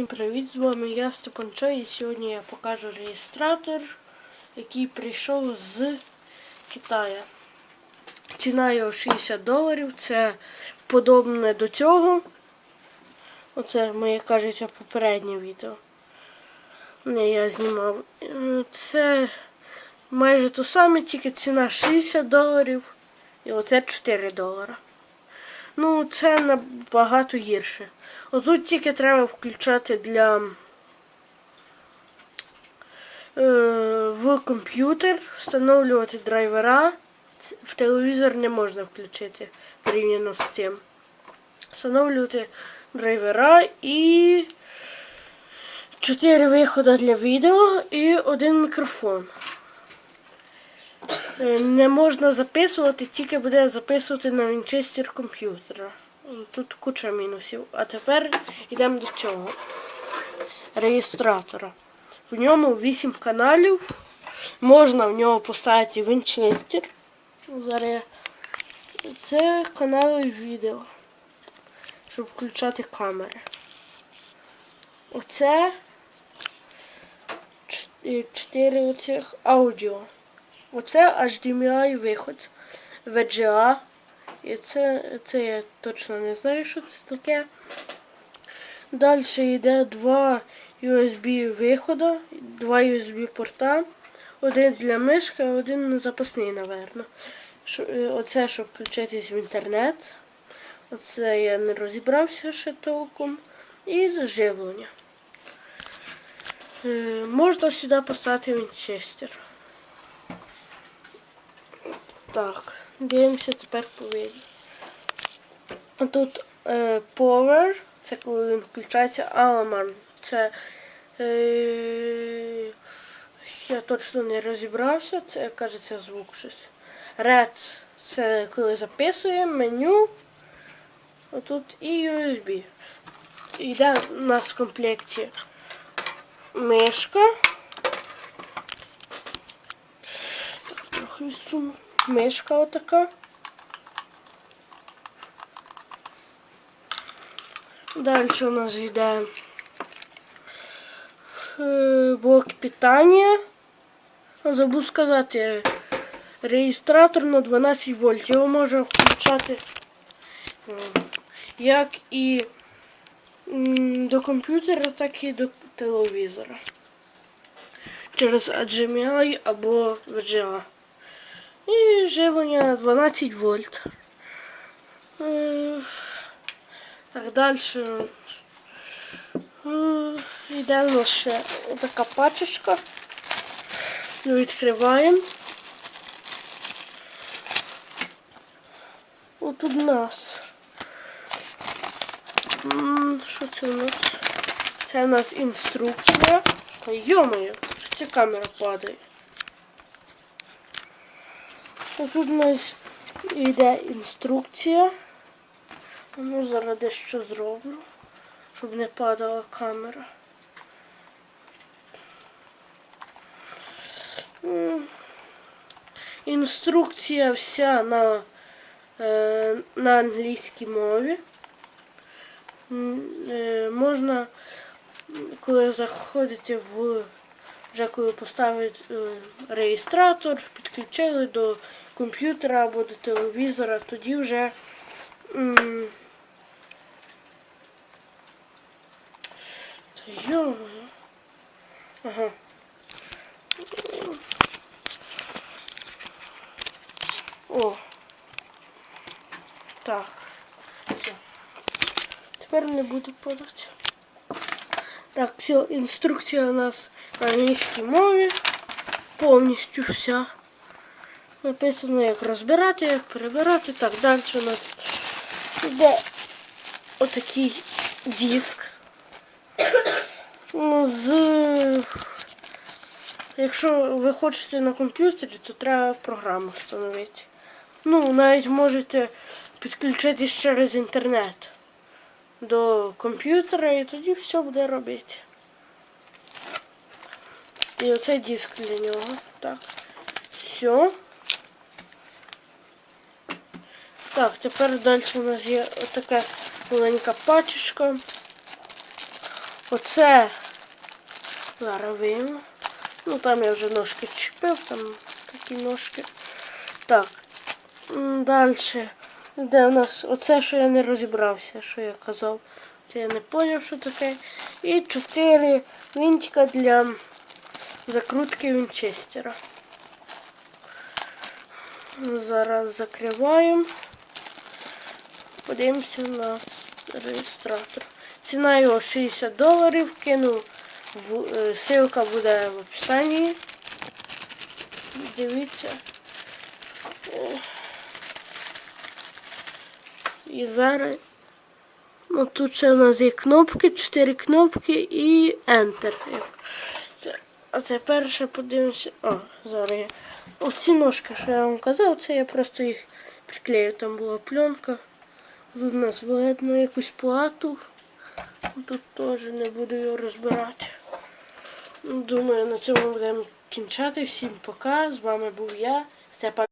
Всім привіт! З вами я Степан Чай і сьогодні я покажу реєстратор, який прийшов з Китаю. Ціна його 60 доларів. Це подобне до цього. Оце моє кажеться попереднє відео. Не я знімав. Це майже то саме, тільки ціна 60 доларів. І оце 4 долара. Ну, це набагато гірше. Отут тільки треба включати для е, в комп'ютер, встановлювати драйвера. В телевізор не можна включити порівняно з тим. Встановлювати драйвера і 4 виходи для відео і один мікрофон. Е, Не можна записувати, тільки буде записувати на вінчестер комп'ютера. Тут куча мінусів. А тепер йдемо до цього. Реєстратора. В ньому 8 каналів. Можна в нього поставити вінчестер. Це канали відео. Щоб включати камери. Оце 4 оцих аудіо. Оце HDMI виход. VGA. І це, це я точно не знаю, що це таке. Далі йде два USB виходи, два USB порта. Один для мишки, один запасний, напевно. Оце, щоб включитись в інтернет. Оце я не розібрався ще толком. І заживлення. Е, можна сюди поставити вінчестер. Так, дивимося тепер по відео. А Тут е, Power, це коли він включається, Alarm, це е, я точно не розібрався, це кажеться звук щось. Reds, це коли записуємо, меню. Отут і USB. Йде у нас в комплекті мишка. Трохи відсуну. Мишка отака. Далі у нас йде е, блок питання. Забув сказати, реєстратор на 12 вольт. Його можна включати е, як і до комп'ютера, так і до телевізора. Через HDMI або VGA. Живлення 12 вольт. Е, Так, далі. Е, Йде у нас ще така пачечка. Відкриваємо. От у нас. Що це у нас? Це у нас інструкція. Та йомаю, що ця камера падає. Тут у нас йде інструкція. Ну, зараз дещо зроблю, щоб не падала камера. Інструкція вся на, е, на англійській мові. Е, Можна, коли заходите в вже коли поставити е, реєстратор, підключили до комп'ютера або до телевізора, тоді вже йо-моє. Ага. О. Так. Тепер не буду подати. Так, все, інструкція у нас на англійській мові. Повністю вся. Написано, як розбирати, як перебирати. Так, далі у нас йде отакий диск. Ну, З... Якщо ви хочете на комп'ютері, то треба програму встановити. Ну, навіть можете підключитись через інтернет до комп'ютера і тоді все буде робити. І оце диск для нього. Так. Все. Так, тепер далі у нас є отака маленька пачечка. Оце зараз. Ну там я вже ножки чіпив, там такі ножки. Так. Далі. Де у нас? Оце, що я не розібрався, що я казав. Це я не зрозумів, що таке. І чотири винтика для закрутки вінчестера. Зараз закриваємо. Подивимося на реєстратор. Ціна його 60 доларів. Кину е, ссылка буде в описанні. Дивіться. І зараз. Ну, тут ще у нас є кнопки, 4 кнопки і Enter. А тепер ще подивимося. О, зараз. Оці ножки, що я вам казав, це я просто їх приклею. Там була пленка. Тут у нас видно якусь плату. Тут теж не буду його розбирати. Думаю, на цьому будемо кінчати. Всім пока. З вами був я, Степан.